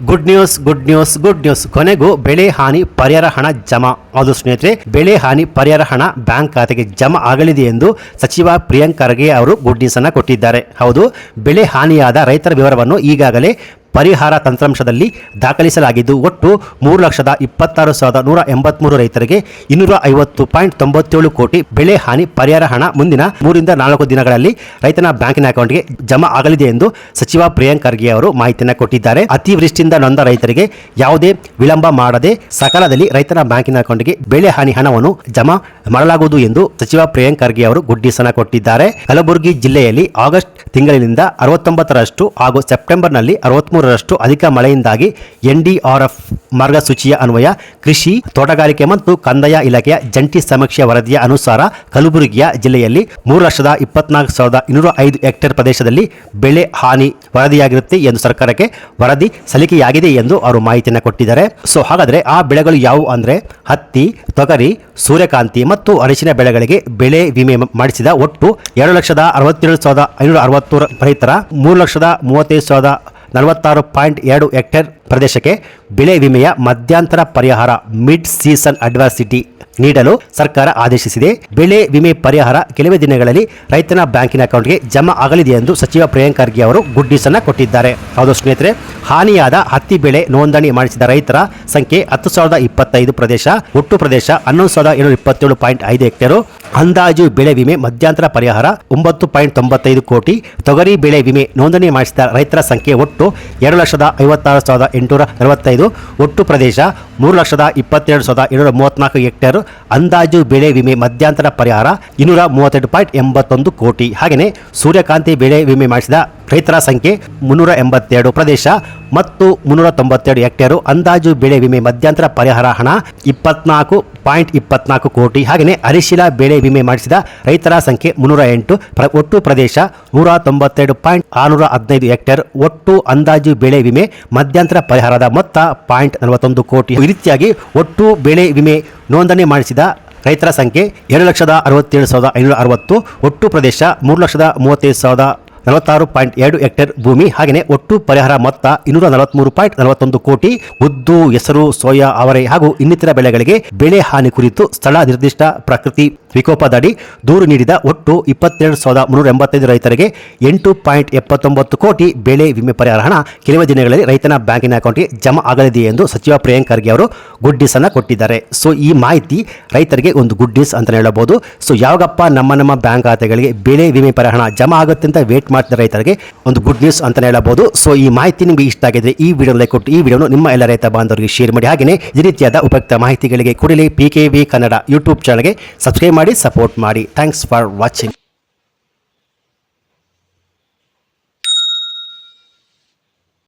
Good news good news good news ಕೊನೆಗೂ ಬೆಳೆ ಹಾನಿ ಪರಿಹಾರ ಹಣ ಜಮಾ. ಅದು ಸ್ನೇಹಿತರೆ, ಬೆಳೆ ಹಾನಿ ಪರಿಹಾರ ಹಣ ಬ್ಯಾಂಕ್ ಖಾತೆಗೆ ಜಮಾ ಆಗಲಿದೆ ಎಂದು ಸಚಿವ ಪ್ರಿಯಾಂಕ್ ಖರ್ಗೆ ಅವರು ಗುಡ್ ನ್ಯೂಸ್ ಅನ್ನ ಕೊಟ್ಟಿದ್ದಾರೆ. ಹೌದು, ಬೆಳೆ ಹಾನಿಯಾದ ರೈತರ ವಿವರವನ್ನು ಈಗಾಗಲೇ ಪರಿಹಾರ ತಂತ್ರಾಂಶದಲ್ಲಿ ದಾಖಲಿಸಲಾಗಿದ್ದು, ಒಟ್ಟು ಮೂರು ಲಕ್ಷದ ಇಪ್ಪತ್ತಾರು ಸಾವಿರದ ನೂರ ಎಂಬತ್ಮೂರು ರೈತರಿಗೆ ಇನ್ನೂರ ಐವತ್ತು ಪಾಯಿಂಟ್ ತೊಂಬತ್ತೇಳು ಕೋಟಿ ಬೆಳೆ ಹಾನಿ ಪರಿಹಾರ ಹಣ ಮುಂದಿನ ಮೂರಿಂದ ನಾಲ್ಕು ದಿನಗಳಲ್ಲಿ ರೈತನ ಬ್ಯಾಂಕಿನ ಅಕೌಂಟ್ಗೆ ಜಮಾ ಆಗಲಿದೆ ಎಂದು ಸಚಿವ ಪ್ರಿಯಾಂಕ್ ಖರ್ಗೆ ಅವರು ಮಾಹಿತಿಯನ್ನು ಕೊಟ್ಟಿದ್ದಾರೆ. ಅತಿವೃಷ್ಟಿಯಿಂದ ನೊಂದ ರೈತರಿಗೆ ಯಾವುದೇ ವಿಳಂಬ ಮಾಡದೆ ಸಕಾಲದಲ್ಲಿ ರೈತನ ಬ್ಯಾಂಕಿನ ಅಕೌಂಟ್ಗೆ ಬೆಳೆ ಹಾನಿ ಹಣವನ್ನು ಜಮಾ ಮಾಡಲಾಗುವುದು ಎಂದು ಸಚಿವ ಪ್ರಿಯಾಂಕ್ ಖರ್ಗೆ ಅವರು ಗುಡ್ಡಿಸನ ಕೊಟ್ಟಿದ್ದಾರೆ. ಕಲಬುರಗಿ ಜಿಲ್ಲೆಯಲ್ಲಿ ಆಗಸ್ಟ್ ತಿಂಗಳಿನಿಂದ ಅರವತ್ತೊಂಬತ್ತರಷ್ಟು ಹಾಗೂ ಸೆಪ್ಟೆಂಬರ್ನಲ್ಲಿ ಅರವತ್ಮೂರರಷ್ಟು ಅಧಿಕ ಮಳೆಯಿಂದಾಗಿ ಎನ್ಡಿಆರ್ಎಫ್ ಮಾರ್ಗಸೂಚಿಯ ಅನ್ವಯ, ಕೃಷಿ, ತೋಟಗಾರಿಕೆ ಮತ್ತು ಕಂದಾಯ ಇಲಾಖೆಯ ಜಂಟಿ ಸಮೀಕ್ಷೆ ವರದಿಯ ಅನುಸಾರ ಕಲಬುರಗಿಯ ಜಿಲ್ಲೆಯಲ್ಲಿ ಮೂರು ಲಕ್ಷದ ಇಪ್ಪತ್ನಾಲ್ಕು ಸಾವಿರದ ಇನ್ನೂರ ಐದು ಹೆಕ್ಟೇರ್ ಪ್ರದೇಶದಲ್ಲಿ ಬೆಳೆ ಹಾನಿ ವರದಿಯಾಗಿರುತ್ತೆ ಎಂದು ಸರ್ಕಾರಕ್ಕೆ ವರದಿ ಸಲ್ಲಿಕೆಯಾಗಿದೆ ಎಂದು ಅವರು ಮಾಹಿತಿಯನ್ನು ಕೊಟ್ಟಿದ್ದಾರೆ. ಸೊ, ಹಾಗಾದರೆ ಆ ಬೆಳೆಗಳು ಯಾವುವು ಅಂದರೆ ಹತ್ತಿ, ತೊಗರಿ, ಸೂರ್ಯಕಾಂತಿ ಮತ್ತು ಅರಿಶಿನ ಬೆಳೆಗಳಿಗೆ ಬೆಳೆ ವಿಮೆ ಮಾಡಿಸಿದ ಒಟ್ಟು ಎರಡು ಲಕ್ಷದ ಅರವತ್ತೇಳು ಸಾವಿರದ ಐನೂರ ಅರವತ್ತು ರೈತರ ಮೂರು ಲಕ್ಷದ ಮೂವತ್ತೈದು ಸಾವಿರದ ನಲವತ್ತಾರು ಪಾಯಿಂಟ್ ಎರಡು ಹೆಕ್ಟೇರ್ ಪ್ರದೇಶಕ್ಕೆ ಬೆಳೆ ವಿಮೆಯ ಮಧ್ಯಂತರ ಪರಿಹಾರ ಮಿಡ್ ಸೀಸನ್ ಅಡ್ವರ್ಸಿಟಿ ನೀಡಲು ಸರ್ಕಾರ ಆದೇಶಿಸಿದೆ. ಬೆಳೆ ವಿಮೆ ಪರಿಹಾರ ಕೆಲವೇ ದಿನಗಳಲ್ಲಿ ರೈತನ ಬ್ಯಾಂಕಿನ ಅಕೌಂಟ್ಗೆ ಜಮಾ ಆಗಲಿದೆ ಎಂದು ಸಚಿವ ಪ್ರಿಯಾಂಕ್ ಖರ್ಗೆ ಅವರು ಗುಡ್ ನ್ಯೂಸ್ ಅನ್ನ ಕೊಟ್ಟಿದ್ದಾರೆ. ಹೌದು ಸ್ನೇಹಿತರೆ, ಹಾನಿಯಾದ ಹತ್ತಿ ಬೆಳೆ ನೋಂದಣಿ ಮಾಡಿಸಿದ ರೈತರ ಸಂಖ್ಯೆ ಹತ್ತು ಸಾವಿರದ ಇಪ್ಪತ್ತೈದು ಪ್ರದೇಶ, ಒಟ್ಟು ಪ್ರದೇಶ ಹನ್ನೊಂದು ಸಾವಿರದ ಏಳುನೂರ ಇಪ್ಪತ್ತೇಳು ಪಾಯಿಂಟ್ ಐದು ಹೆಕ್ಟೇರು. ಅಂದಾಜು ಬೆಳೆ ವಿಮೆ ಮಧ್ಯಂತರ ಪರಿಹಾರ ಒಂಬತ್ತು ಪಾಯಿಂಟ್ ತೊಂಬತ್ತೈದು ಕೋಟಿ. ತೊಗರಿ ಬೆಳೆ ವಿಮೆ ನೋಂದಣಿ ಮಾಡಿಸಿದ ರೈತರ ಸಂಖ್ಯೆ ಒಟ್ಟು ಎರಡು ಲಕ್ಷದ ಐವತ್ತಾರು ಸಾವಿರದ ಎಂಟುನೂರ ನಲವತ್ತೈದು ಒಟ್ಟು ಪ್ರದೇಶ ಮೂರು ಲಕ್ಷದ ಇಪ್ಪತ್ತೆರಡು ಸಾವಿರದ ಇನ್ನೂರ ಮೂವತ್ನಾಲ್ಕು ಹೆಕ್ಟೇರ್. ಅಂದಾಜು ಬೆಳೆ ವಿಮೆ ಮಧ್ಯಂತರ ಪರಿಹಾರ ಇನ್ನೂರ ಮೂವತ್ತೆರಡು ಪಾಯಿಂಟ್ ಎಂಬತ್ತೊಂದು ಕೋಟಿ. ಹಾಗೆಯೇ ಸೂರ್ಯಕಾಂತಿ ಬೆಳೆ ವಿಮೆ ಮಾಡಿಸಿದ ರೈತರ ಸಂಖ್ಯೆ ಮುನ್ನೂರ ಎಂಬತ್ತೆರಡು ಪ್ರದೇಶ ಮತ್ತು ಮುನ್ನೂರ ತೊಂಬತ್ತೆರಡು ಹೆಕ್ಟೇರು. ಅಂದಾಜು ಬೆಳೆ ವಿಮೆ ಮಧ್ಯಂತರ ಪರಿಹಾರ ಹಣ ಇಪ್ಪತ್ನಾಲ್ಕು ಪಾಯಿಂಟ್ ಇಪ್ಪತ್ನಾಲ್ಕು ಕೋಟಿ. ಹಾಗೆಯೇ ಅರಿಶಿಲ ಬೆಳೆ ವಿಮೆ ಮಾಡಿಸಿದ ರೈತರ ಸಂಖ್ಯೆ ಮುನ್ನೂರ ಎಂಟು ಒಟ್ಟು ಪ್ರದೇಶ ನೂರ ತೊಂಬತ್ತೆರಡು ಪಾಯಿಂಟ್ ಆರುನೂರ ಹದಿನೈದು ಹೆಕ್ಟೇರ್. ಒಟ್ಟು ಅಂದಾಜು ಬೆಳೆ ವಿಮೆ ಮಧ್ಯಂತರ ಪರಿಹಾರದ ಮೊತ್ತ ಪಾಯಿಂಟ್ ನಲವತ್ತೊಂದು ಕೋಟಿ. ಈ ರೀತಿಯಾಗಿ ಒಟ್ಟು ಬೆಳೆ ವಿಮೆ ನೋಂದಣಿ ಮಾಡಿಸಿದ ರೈತರ ಸಂಖ್ಯೆ ಎರಡು ಲಕ್ಷದ ಅರವತ್ತೇಳು ಸಾವಿರದ ಐನೂರ ಅರವತ್ತು. ಒಟ್ಟು ಪ್ರದೇಶ ಮೂರು ಲಕ್ಷದ ಮೂವತ್ತೈದು ಸಾವಿರದ ನಲವತ್ತಾರು ಪಾಯಿಂಟ್ ಎರಡು ಹೆಕ್ಟೇರ್ ಭೂಮಿ ಹಾಗೆಯೇ ಒಟ್ಟು ಪರಿಹಾರ ಮೊತ್ತ ಇನ್ನೂರ ನಲವತ್ಮೂರು ಪಾಯಿಂಟ್ ನಲವತ್ತೊಂದು ಕೋಟಿ. ಉದ್ದು, ಹೆಸರು, ಸೋಯಾ ಅವರೆ ಹಾಗೂ ಇನ್ನಿತರ ಬೆಳೆಗಳಿಗೆ ಬೆಳೆ ಹಾನಿ ಕುರಿತು ಸ್ಥಳ ನಿರ್ದಿಷ್ಟ ಪ್ರಕೃತಿ ವಿಕೋಪದಡಿ ದೂರು ನೀಡಿದ ಒಟ್ಟು ಇಪ್ಪತ್ತೆರಡು ಸಾವಿರದ ಮುನ್ನೂರ ಎಂಬತ್ತೈದು ರೈತರಿಗೆ ಎಂಟು ಪಾಯಿಂಟ್ ಎಪ್ಪತ್ತೊಂಬತ್ತು ಕೋಟಿ ಬೆಳೆ ವಿಮೆ ಪರಿಹಾರ ಹಣ ಕೆಲವೇ ದಿನಗಳಲ್ಲಿ ರೈತನ ಬ್ಯಾಂಕಿನ ಅಕೌಂಟ್ಗೆ ಜಮಾ ಆಗಲಿದೆ ಎಂದು ಸಚಿವ ಪ್ರಿಯಾಂಕ್ ಖರ್ಗೆ ಅವರು ಗುಡ್ ನ್ಯೂಸ್ ಅನ್ನ ಕೊಟ್ಟಿದ್ದಾರೆ. ಸೊ, ಈ ಮಾಹಿತಿ ರೈತರಿಗೆ ಒಂದು ಗುಡ್ಡಿಸ್ ಅಂತ ಹೇಳಬಹುದು. ಸೊ, ಯಾವಾಗಪ್ಪ ನಮ್ಮ ನಮ್ಮ ಬ್ಯಾಂಕ್ ಖಾತೆಗಳಿಗೆ ಬೆಳೆ ವಿಮೆ ಪರಿಹಾರ ಜಮಾ ಆಗುತ್ತೆ ಅಂತ ವೇಟ್ ಮಾಡ್ತಿದ್ದ ರೈತರಿಗೆ ಒಂದು ಗುಡ್ ನ್ಯೂಸ್ ಅಂತ ಹೇಳಬಹುದು. ಸೊ ಈ ಮಾಹಿತಿ ನಿಮಗೆ ಇಷ್ಟ ಆಗಿದ್ರೆ ಈ ವಿಡಿಯೋ ಲೈಕ್ ಕೊಟ್ಟು, ಈ ವಿಡಿಯೋನು ನಿಮ್ಮ ಎಲ್ಲ ರೈತ ಬಾಂಧವರಿಗೆ ಶೇರ್ ಮಾಡಿ. ಹಾಗೆಯೇ ಈ ರೀತಿಯಾದ ಉಪಯುಕ್ತ ಮಾಹಿತಿಗಳಿಗೆ ಕೊಡಲಿ P K V Kannada YouTube ಚಾನಲ್ಗೆ ಸಬ್ಸ್ಕ್ರೈಬ್ ಮಾಡಿ ಸಪೋರ್ಟ್ ಮಾಡಿ. Thanks for watching